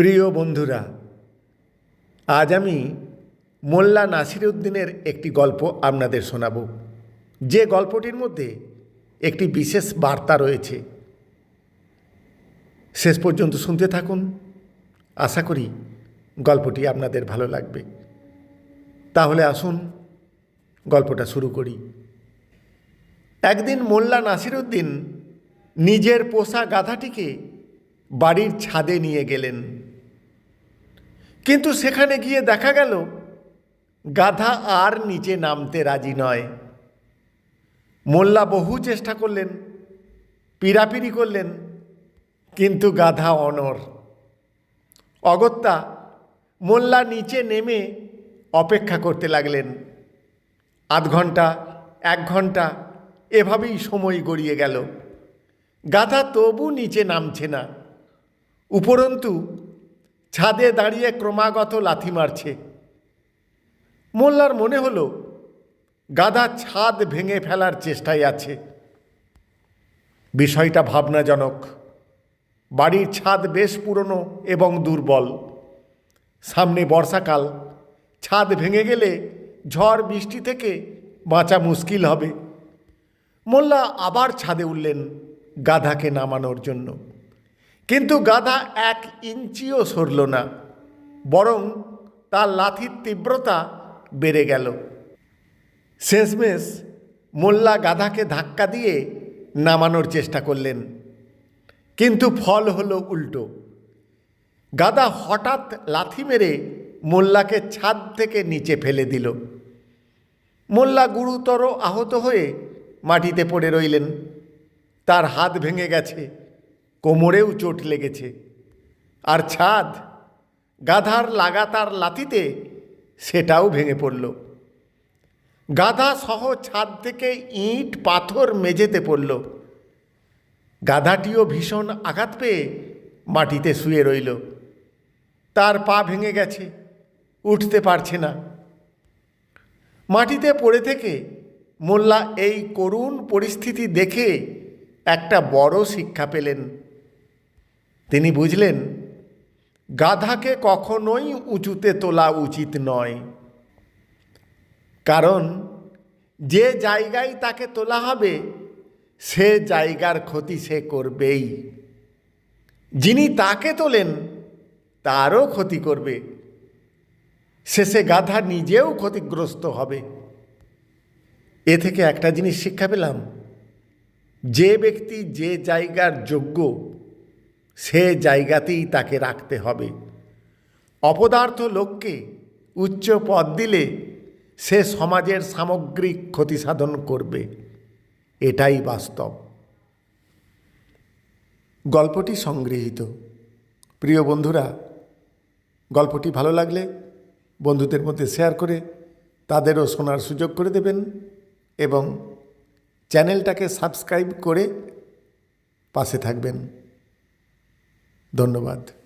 প্রিয় বন্ধুরা, আজ আমি মোল্লা নাসিরউদ্দিনের একটি গল্প আপনাদের শোনাব। যে গল্পটির মধ্যে একটি বিশেষ বার্তা রয়েছে। শেষ পর্যন্ত শুনতে থাকুন। আশা করি গল্পটি আপনাদের ভালো লাগবে। তাহলে আসুন গল্পটা শুরু করি। একদিন মোল্লা নাসিরউদ্দিন নিজের পোষা গাধাটিকে বাড়ির ছাদে নিয়ে গেলেন। কিন্তু সেখানে গিয়ে দেখা গেল, গাধা আর নিচে নামতে রাজি নয়। মোল্লা বহু চেষ্টা করলেন পিরাপিরি করলেন, কিন্তু গাধা অনর অগত্যা মোল্লা নিচে নেমে অপেক্ষা করতে লাগলেন। আধ ঘণ্টা এক ঘণ্টা এভাবেই সময় গড়িয়ে গেল। গাধা তবু নিচে নামছে না। উপরন্তু ছাদে দাঁড়িয়ে ক্রমাগত লাথি মারছে। মোল্লার মনে হলো, গাধা ছাদ ভেঙে ফেলার চেষ্টায় আছে। বিষয়টা ভাবনাজনক। বাড়ির ছাদ বেশ পুরনো এবং দুর্বল। সামনে বর্ষাকাল। ছাদ ভেঙে গেলে ঝড় বৃষ্টি থেকে বাঁচা মুশকিল হবে। মোল্লা আবার ছাদে উঠলেন গাধাকে নামানোর জন্য। কিন্তু গাধা এক ইঞ্চিও সরল না, বরং তার লাথির তীব্রতা বেড়ে গেল। শেষমেশ মোল্লা গাধাকে ধাক্কা দিয়ে নামানোর চেষ্টা করলেন, কিন্তু ফল হলো উল্টো। গাদা হঠাৎ লাথি মেরে মোল্লাকে ছাদ থেকে নিচে ফেলে দিল। মোল্লা গুরুতর আহত হয়ে মাটিতে পড়ে রইলেন। তার হাত ভেঙে গেছে। কোমরেও চোট লেগেছে। আর ছাদ, গাধার লাগাতার লাথিতে সেটাও ভেঙে পড়ল। গাধা সহ ছাদ থেকে ইট, পাথর মেঝেতে পড়ল। গাধাটিও ভীষণ আঘাত পেয়ে মাটিতে শুয়ে রইল। তার পা ভেঙে গেছে, উঠতে পারছে না। মাটিতে পড়ে থেকে মোল্লা এই করুণ পরিস্থিতি দেখে একটা বড় শিক্ষা পেলেন। তিনি বুঝলেন, গাধাকে কখনোই উঁচুতে তোলা উচিত নয়। কারণ, যে জায়গায় তাকে তোলা হবে, সে জায়গার ক্ষতি সে করবেই। যিনি তাকে তোলেন, তারও ক্ষতি করবে। শেষে গাধা নিজেও ক্ষতিগ্রস্ত হবে। এ থেকে একটা জিনিস শিক্ষা পেলাম, যে ব্যক্তি যে জায়গার যোগ্য সে জায়গাতেই তাকে রাখতে হবে। অপদার্থ লোককে উচ্চ পদ দিলে সে সমাজের সামগ্রিক ক্ষতি সাধন করবে। এটাই বাস্তব। গল্পটি সংগৃহীত। প্রিয় বন্ধুরা, গল্পটি ভালো লাগলে বন্ধুদের মধ্যে শেয়ার করে তাদেরও শোনার সুযোগ করে দেবেন এবং চ্যানেলটাকে সাবস্ক্রাইব করে পাশে থাকবেন। ধন্যবাদ।